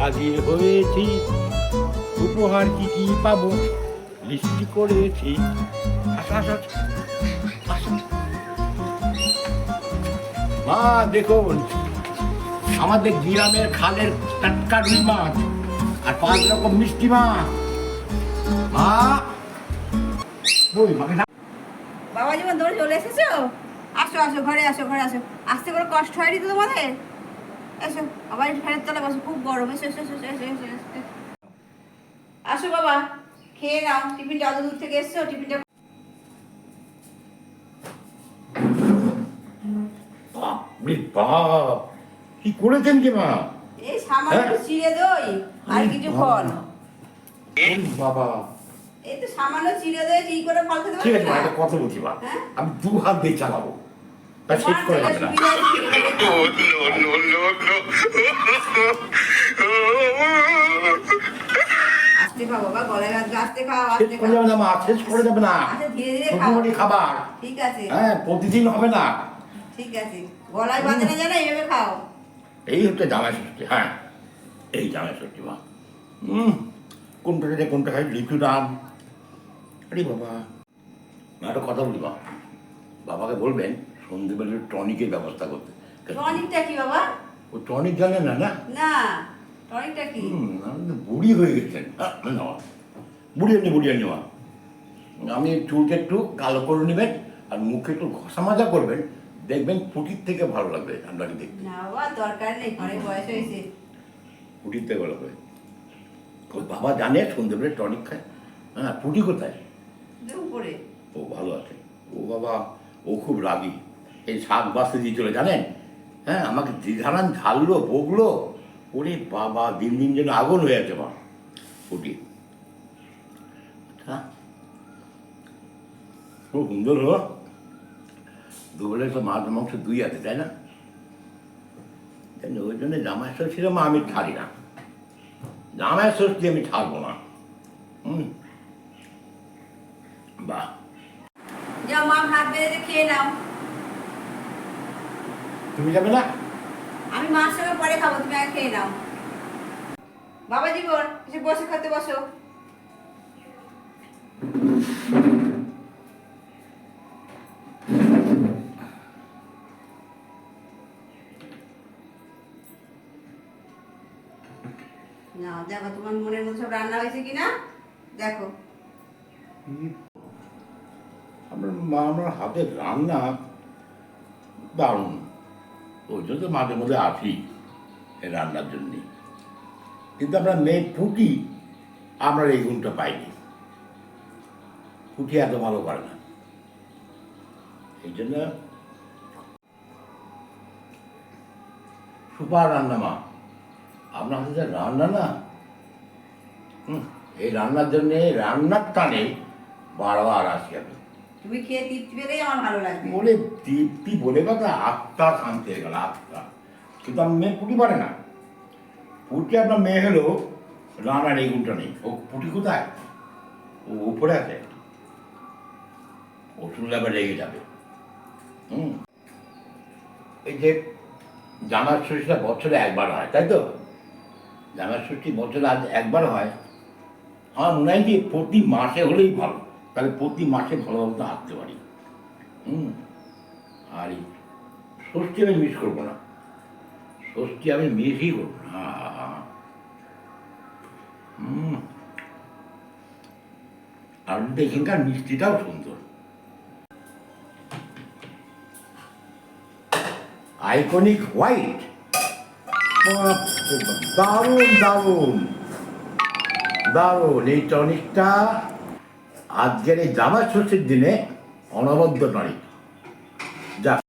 হাজির হয়েছি। উপহার কি কি পাবো? লিস্টি করেছি। মা, দেখুন, আমাদের গ্রামের খালের টাটকা রুই মাছ আর পাঁচ রকম মিষ্টি মাছ। মা না বাবা জীবন তোমরা চলে এসেছ? আসো আসো ঘরে আসো ঘরে আসো। আসতে করে কষ্ট হয়নি তো তোমাদের? এসো আবার ফ্যানের তলে বসো খুব গরম। এসো এসো এসো এসো এসো। আসো বাবা খেয়ে নাও। টিফিনটা অত দূর থেকে এসছো টিফিনটা বাপ কি করেছেন কি মা? এই সামান্য হ্যাঁ? চিড়ে দই আর কিছু ফল। বাবা এই তো সামান্য চিড়ে কি করে ফল খেতে ঠিক আছে মা একটা কথা বলছি মা। হ্যাঁ? আমি দু হাত দিয়ে চালাবো। তা শেষ করে থেকে না আস্তে খাও বাবা গলায় বাঁধবে আস্তে খাও আস্তে খাও যাবে না মা শেষ করে যাবে না। আচ্ছা ধীরে ধীরে খাও। খাবার। ঠিক আছে। হ্যাঁ প্রতিদিন হবে না। ঠিক আছে। গলায় বাঁধে না জানো এইভাবে খাও। এই হচ্ছে জামাই ষষ্ঠী হ্যাঁ। এই জামাই ষষ্ঠী মা। হুম কোনটা থেকে কোনটা খাই লিচু ডান আরে বাবা। না একটা কথা বলি মা বাবাকে বলবেন সন্ধেবেলা টনিকের ব্যবস্থা করতে। টনিকটা কি বাবা? ও টনিক জানে না না? না টনিকটা কি? বুড়ি হয়ে গেছেন। আহ, না বুড়ি আনি বুড়ি আনি মা। আমি চুলকে একটু কালো করে নেবেন আর মুখে একটু ঘষা মাজা করবেন দেখবেন ফুটির থেকে ভালো লাগবে আপনাকে দেখতে। না বাবা দরকার নেই অনেক বয়স হয়েছে। ফুটির থেকে ভালো লাগবে বাবা জানে সন্ধ্যেবেলা টনিক খায়। হ্যাঁ ফুটি কোথায়? উপরে। ও ভালো আছে। ও বাবা, ও খুব রাগী। এই শাক বাসে দিয়ে চলে, জানেন? হ্যাঁ আমাকে দিধারান ঝাললো বকলো ওরে বাবা, দিন দিন যেন আগুন হয়ে আছে মা। ফুটি আচ্ছা খুব সুন্দর হলো। দুবেলায় তো মাছ মাংস দুই আছে, তাই না? ওই জন্য জামাই ষষ্ঠীর মা, আমি ছাড়ি না। জামাই ষষ্ঠী আমি ছাড়বো না। হুম? বাহ। যাও মা ভাত বেড়ে খেয়ে নাও। তুমি যাবে না? আমি মার সঙ্গে পরে খাব তুমি আগে খেয়ে নাও। বাবা জীবন এসে বসে খেতে বসো। না দেখো তোমার মনের মধ্যে সব রান্না হয়েছে কিনা? দেখো। আপনার মা, আমার হাতের রান্না দারুণ। ওই জন্য মাঝে মধ্যে আসি এই রান্নার জন্যে। কিন্তু আমরা মেয়ে ফুটি, আমরা এই গুণটা পাইনি। ফুটি এত ভালো পারে না। এই জন্য সুপার রান্না মা। আপনার হাতে যে রান্না না? এই রান্নার জন্যে রান্নার টানে বারবার আসি আমি। তুমি খেয়ে তৃপ্তি পেলেই আমার ভালো লাগবে। বলে দীপ্তি বলে কথা আত্মা শান্তি হয়ে গেল, আত্মা। কিন্তু আমার মেয়ে পুটি পারে না। পুটি আপনার মেয়ে হলো রানার, এই গুণটা নেই। ও পুটি কোথায়? ও উপরে আছে। ও শুনলে আবার রেগে যাবে। হুম। এই যে জামার ষষ্ঠীটা বছরে একবার হয়, তাই তো? জামার ষষ্ঠী বছরে আজ একবার হয়। আমার মনে হয় যে প্রতি মাসে হলেই ভালো। তাহলে প্রতি মাসে ভালো মতো আসতে পারি। হুম? আর ষষ্ঠী আমি মিস করব না। ষষ্ঠী আমি মিসই করব না। হুম? আর এখানকার মিষ্টিটাও সুন্দর। আইকনিক হোয়াইট দারুণ দারুণ। দারুণ, এই টনিকটা আজকের এই জামা ষষ্ঠীর দিনে অনবদ্য নারী। যা